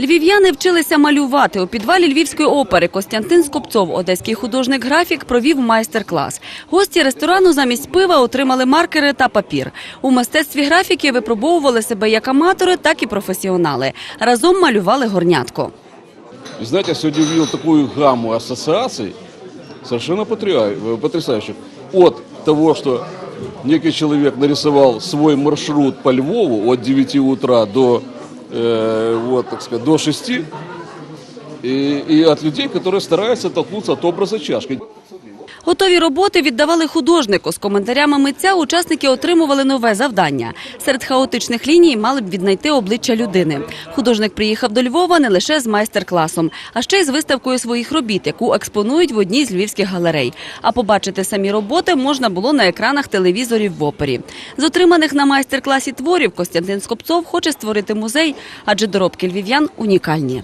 Львів'яни вчилися малювати у підвалі Львівської опери. Костянтин Скопцов, одеський художник-графік, провів майстер-клас. Гості ресторану замість пива отримали маркери та папір. У мистецтві графіки випробовували себе як аматори, так і професіонали. Разом малювали горнятко. И знаете, я сегодня увидел такую гамму ассоциаций, совершенно потря- потрясающих. От того, что некий человек нарисовал свой маршрут по Львову от 9 утра до, вот, так сказать, до шести, и, и от людей, которые стараются толкнуться от образа чашки. Готові роботи віддавали художнику. З коментарями митця учасники отримували нове завдання. Серед хаотичних ліній мали б віднайти обличчя людини. Художник приїхав до Львова не лише з майстер-класом, а ще й з виставкою своїх робіт, яку експонують в одній з львівських галерей. А побачити самі роботи можна було на екранах телевізорів в опері. З отриманих на майстер-класі творів Костянтин Скопцов хоче створити музей, адже доробки львів'ян унікальні.